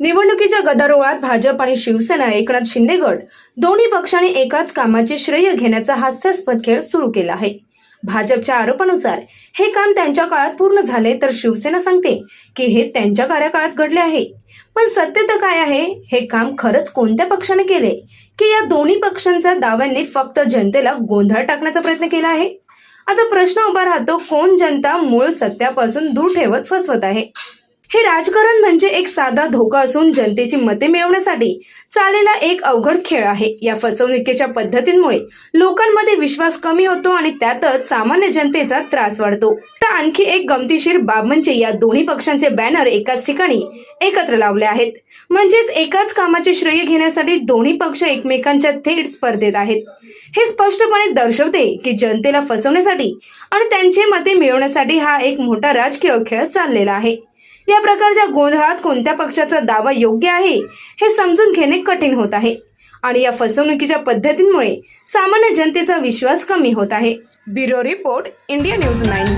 निवडणुकीच्या गदारोळात भाजप आणि शिवसेना एकनाथ शिंदेगड दोन्ही पक्षांनी एकाच कामाचे श्रेय घेण्याचा हास्यास्पद खेळ सुरू केला आहे. भाजपच्या आरोपानुसार हे काम त्यांच्या काळात पूर्ण झाले तर शिवसेना सांगते की हे त्यांच्या कार्यकाळात घडले आहे. पण सत्य तर काय आहे? हे काम खरंच कोणत्या पक्षाने केले? की या दोन्ही पक्षांच्या दाव्यांनी फक्त जनतेला गोंधळ टाकण्याचा प्रयत्न केला आहे? आता प्रश्न उभा राहतो कोण जनता मूळ सत्यापासून दूर ठेवत फसवत आहे? हे राजकारण म्हणजे एक साधा धोका असून जनतेची मते मिळवण्यासाठी चाललेला एक अवघड खेळ आहे. या फसवणुकीच्या पद्धतींमुळे लोकांमध्ये विश्वास कमी होतो आणि त्यातच सामान्य जनतेचा त्रास वाढतो. तर आणखी एक गमतीशीर बाब म्हणजे या दोन्ही पक्षांचे बॅनर एकाच ठिकाणी एकत्र लावले आहेत. म्हणजेच एकाच कामाचे श्रेय घेण्यासाठी दोन्ही पक्ष एकमेकांच्या थेट स्पर्धेत आहेत. हे स्पष्टपणे दर्शवते की जनतेला फसवण्यासाठी आणि त्यांचे मते मिळवण्यासाठी हा एक मोठा राजकीय खेळ चाललेला आहे. या प्रकारच्या गोंधळात कोणत्या पक्षाचा दावा योग्य आहे हे समजून घेणे कठीण होत आहे. आणि या फसवणुकीच्या पद्धतींमुळे सामान्य जनतेचा विश्वास कमी होत आहे. Bureau report India news nine.